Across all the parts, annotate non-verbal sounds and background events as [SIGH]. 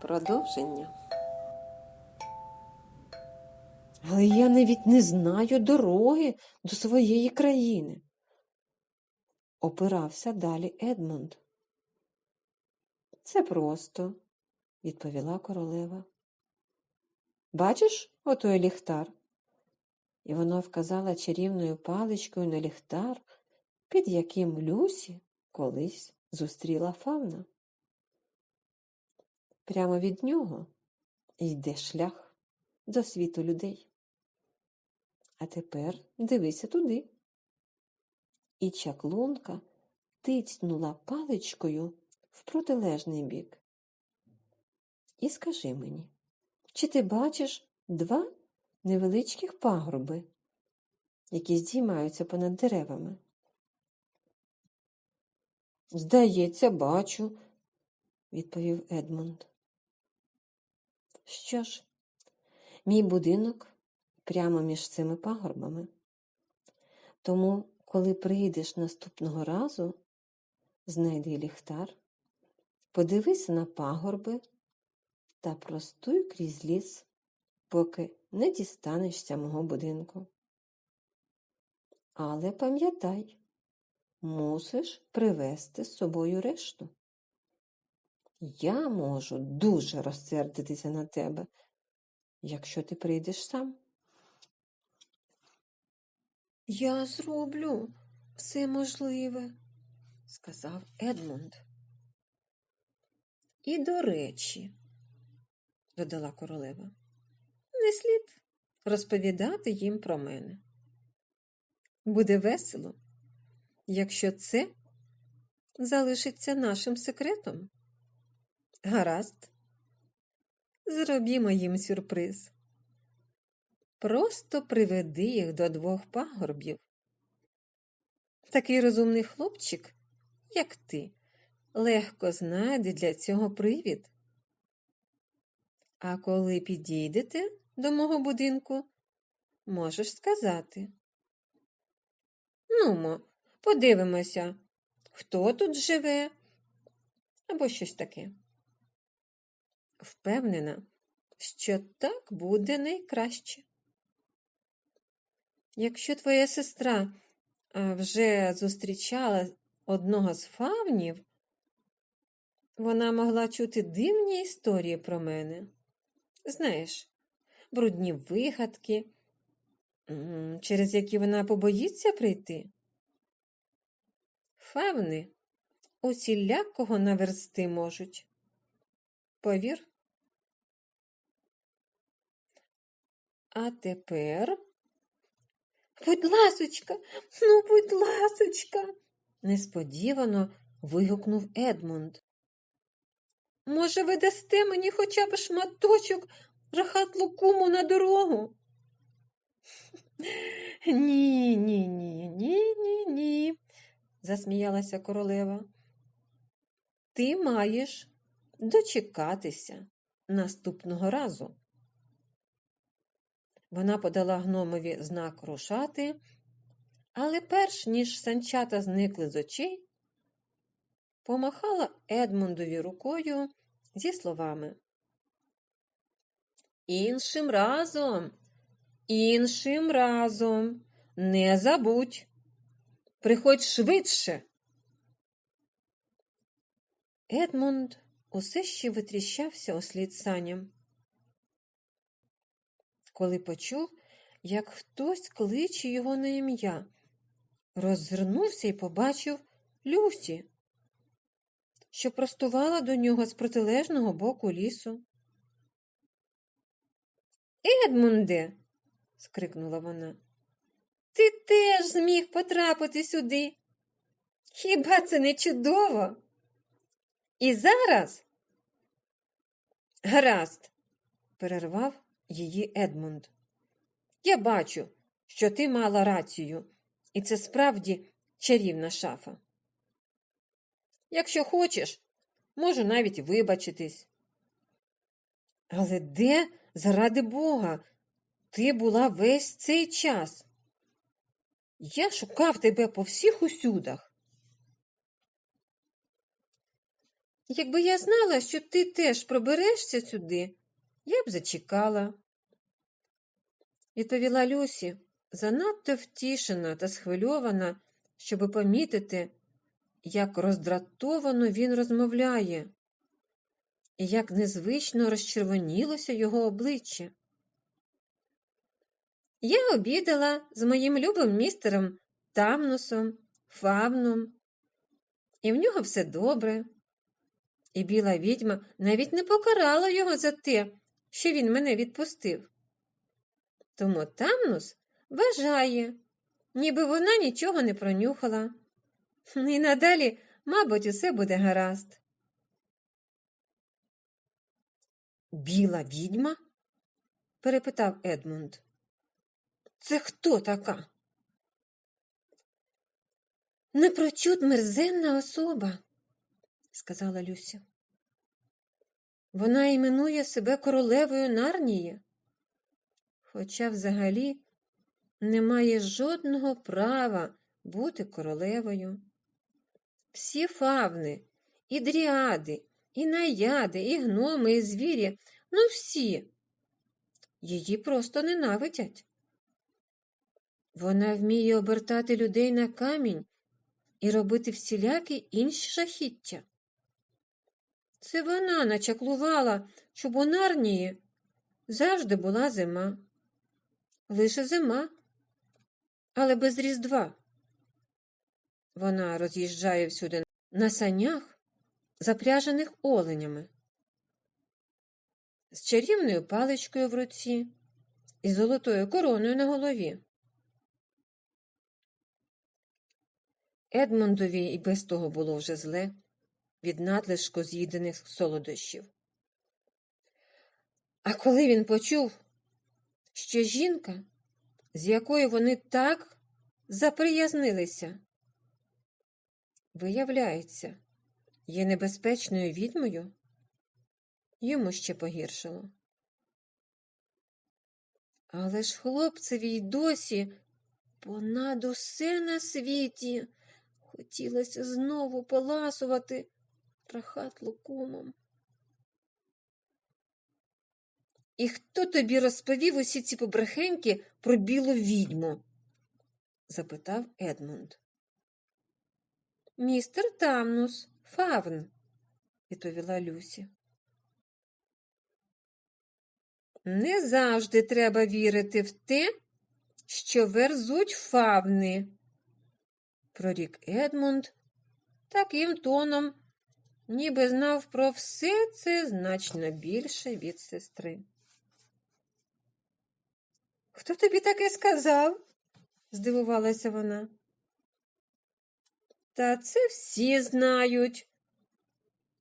Продовження. Але я навіть не знаю дороги до своєї країни. Опирався далі Едмунд. Це просто, відповіла королева. Бачиш отой ліхтар? І вона вказала чарівною паличкою на ліхтар, під яким Люсі колись зустріла фавна. Прямо від нього йде шлях до світу людей. А тепер дивися туди. І чаклунка тицьнула паличкою в протилежний бік. І скажи мені, чи ти бачиш два невеличких пагорби, які здіймаються понад деревами? Здається, бачу, відповів Едмунд. Що ж, мій будинок прямо між цими пагорбами. Тому, коли прийдеш наступного разу, знайди ліхтар, подивися на пагорби та простуй крізь ліс, поки не дістанешся мого будинку. Але пам'ятай, мусиш привезти з собою решту. Я можу дуже розсердитися на тебе, якщо ти прийдеш сам. Я зроблю все можливе, сказав Едмунд. І до речі, додала королева, не слід розповідати їм про мене. Буде весело, якщо це залишиться нашим секретом. Гаразд, зробімо їм сюрприз. Просто приведи їх до двох пагорбів. Такий розумний хлопчик, як ти, легко знайде для цього привід. А коли підійдете до мого будинку, можеш сказати. Нумо, подивимося, хто тут живе, або щось таке. Впевнена, що так буде найкраще. Якщо твоя сестра вже зустрічала одного з фавнів, вона могла чути дивні історії про мене. Знаєш, брудні вигадки, через які вона побоїться прийти. Фавни усілякого наверсти можуть. Повір. А тепер. Будь ласочка, ну, будь ласочка, несподівано вигукнув Едмунд. Може, ви дасте мені хоча б шматочок рахат-лукуму на дорогу? [LAUGHS] Ні, ні, ні, ні, ні, ні, засміялася королева. Ти маєш дочекатися наступного разу. Вона подала гномові знак рушати, але перш ніж санчата зникли з очей, помахала Едмундові рукою зі словами. Іншим разом, іншим разом, не забудь, приходь швидше. Едмунд усе ще витріщався услід саням коли почув, як хтось кличе його на ім'я. Роззирнувся і побачив Люсі, що простувала до нього з протилежного боку лісу. Едмунде, скрикнула вона, ти теж зміг потрапити сюди. Хіба це не чудово? І зараз? Гаразд, перервав її Едмунд. Я бачу, що ти мала рацію, і це справді чарівна шафа. Якщо хочеш, можу навіть вибачитись. Але де, заради Бога, ти була весь цей час? Я шукав тебе по всіх усюдах. Якби я знала, що ти теж проберешся сюди, я б зачекала. Відповіла Люсі, занадто втішена та схвильована, щоби помітити, як роздратовано він розмовляє, і як незвично розчервонілося його обличчя. Я обідала з моїм любим містером Тамнусом, Фавном, і в нього все добре. І біла відьма навіть не покарала його за те, що він мене відпустив. Тому Тамнус вважає, ніби вона нічого не пронюхала. І надалі, мабуть, усе буде гаразд. Біла відьма? перепитав Едмунд. Це хто така? Непрочуд мерзенна особа, сказала Люся. Вона іменує себе королевою Нарнії, хоча взагалі не має жодного права бути королевою. Всі фавни, і дріади, і наяди, і гноми, і звірі, ну всі, її просто ненавидять. Вона вміє обертати людей на камінь і робити всілякі інші жахіття. Це вона начаклувала, щоб у Нарнії завжди була зима. Лише зима, але без Різдва. Вона роз'їжджає всюди на санях, запряжених оленями, з чарівною паличкою в руці і золотою короною на голові. Едмондові і без того було вже зле від надлишку з'їдених солодощів. А коли він почув, що жінка, з якою вони так заприязнилися, виявляється, є небезпечною відьмою, йому ще погіршило. Але ж хлопцеві й досі понад усе на світі хотілося знову поласувати рахат лукумом. І хто тобі розповів усі ці побрехеньки про білу відьму? запитав Едмунд. Містер Тамнус, Фавн, відповіла Люсі. Не завжди треба вірити в те, що верзуть фавни, прорік Едмунд таким тоном, ніби знав про все це значно більше від сестри. Хто тобі таке сказав? здивувалася вона. Та це всі знають,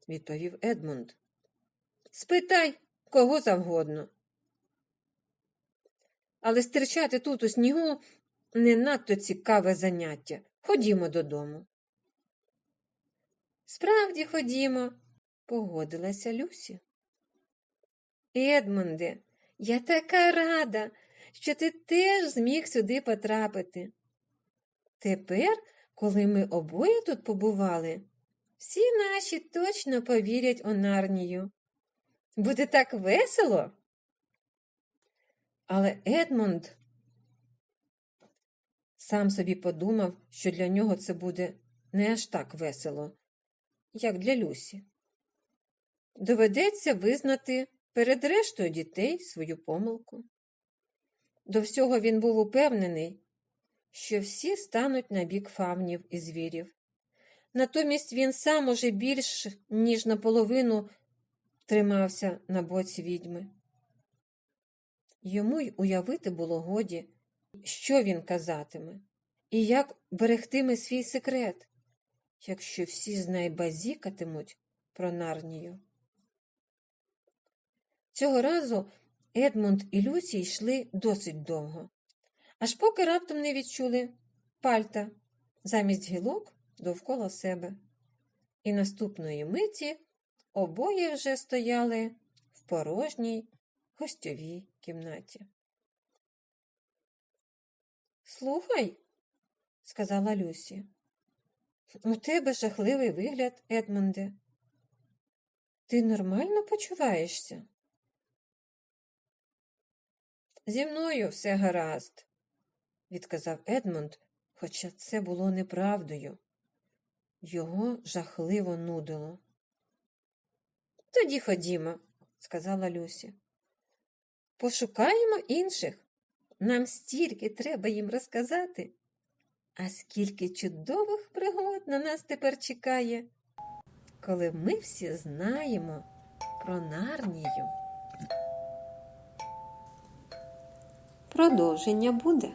відповів Едмунд. Спитай кого завгодно. Але стирчати тут у снігу не надто цікаве заняття. Ходімо додому. Справді ходімо, погодилася Люсі. Едмунде, я така рада, що ти теж зміг сюди потрапити. Тепер, коли ми обоє тут побували, всі наші точно повірять у Нарнію. Буде так весело. Але Едмунд сам собі подумав, що для нього це буде не аж так весело, як для Люсі. Доведеться визнати перед рештою дітей свою помилку. До всього він був упевнений, що всі стануть на бік фавнів і звірів. Натомість він сам уже більш ніж наполовину тримався на боці відьми. Йому й уявити було годі, що він казатиме, і як берегтиме свій секрет, якщо всі знай базікатимуть про нарнію. Цього разу Едмунд і Люсі йшли досить довго, аж поки раптом не відчули пальта замість гілок довкола себе. І наступної миті обоє вже стояли в порожній гостьовій кімнаті. Слухай, сказала Люсі, у тебе жахливий вигляд, Едмунде. Ти нормально почуваєшся? Зі мною все гаразд, відказав Едмунд, хоча це було неправдою. Його жахливо нудило. Тоді ходімо, сказала Люсі. Пошукаємо інших. Нам стільки треба їм розказати. А скільки чудових пригод на нас тепер чекає, коли ми всі знаємо про Нарнію. Продовження буде.